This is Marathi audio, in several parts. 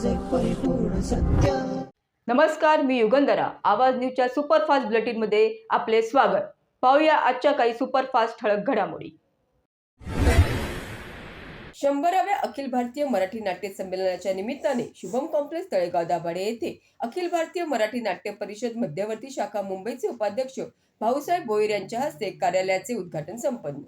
आवाज एक परिपूर्ण सत्य. नमस्कार मी युगंधरा. आवाज न्यूजच्या सुपरफास्ट बुलेटिनमध्ये आपले स्वागत. पाहूया आजच्या काही सुपरफास्ट ठळक घडामोडी. शंभराव्या अखिल भारतीय मराठी नाट्य संमेलनाच्या निमित्ताने शुभम कॉम्प्लेक्स तळेगाव दाभाडे येथे अखिल भारतीय मराठी नाट्य परिषद मध्यवर्ती शाखा मुंबईचे उपाध्यक्ष भाऊसाहेब भोईर यांच्या हस्ते कार्यालयाचे उद्घाटन संपन्न.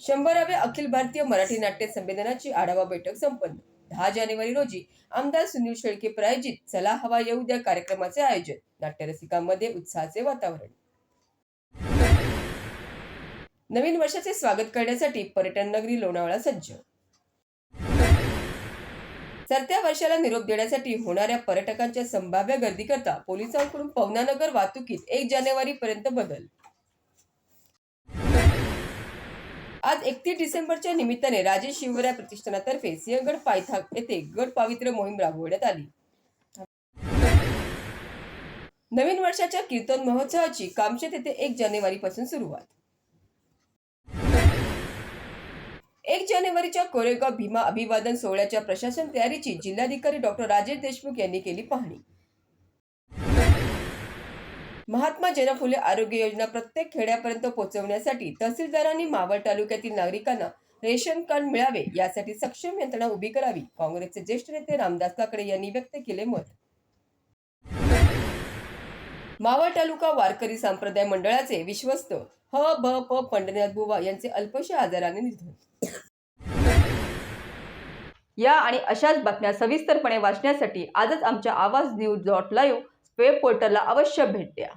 शंभराव्या अखिल भारतीय मराठी नाट्य संमेलनाची आढावा बैठक संपन्न. दहा जानेवारी रोजी आमदार सुनील शेळके प्रायोजित चला हवा येऊ द्या कार्यक्रमाचे आयोजन. नाट्यरसिकांमध्ये उत्साहाचे वातावरण. नवीन वर्षाचे स्वागत करण्यासाठी पर्यटन नगरी लोणावळा सज्ज. सरत्या वर्षाला निरोप देण्यासाठी होणाऱ्या पर्यटकांच्या संभाव्य गर्दीकरता पोलिसांकडून पवनानगर वाहतुकीत एक जानेवारी पर्यंत बदल. आज एकतीस डिसेंबरच्या निमित्ताने राजे शिवराय प्रतिष्ठानातर्फे सिंहगड पायथा येथे गड पावित्र्य मोहीम राबवण्यात आली. नवीन वर्षाच्या कीर्तन महोत्सवाची कामशेत येथे एक जानेवारी पासून सुरुवात. एक जानेवारीच्या कोरेगाव भीमा अभिवादन सोहळ्याच्या प्रशासन तयारीची जिल्हाधिकारी डॉक्टर राजेश देशमुख यांनी केली पाहणी. महात्मा जनफुले आरोग्य योजना प्रत्येक खेड्यापर्यंत पोहोचवण्यासाठी तहसीलदारांनी मावळ तालुक्यातील नागरिकांना रेशन कार्ड मिळावे यासाठी सक्षम यंत्रणा उभी करावी. काँग्रेसचे ज्येष्ठ नेते रामदास काकडे यांनी व्यक्त केले मत. मावळ तालुका वारकरी संप्रदाय मंडळाचे विश्वस्त ह भ प पंढरीनाथ बुवा यांचे अल्पशा आजाराने निधन. या आणि अशाच बातम्या सविस्तरपणे वाचण्यासाठी आजच आमच्या आवाज न्यूज डॉट लाईव्ह वेब पोर्टलला अवश्य भेट द्या.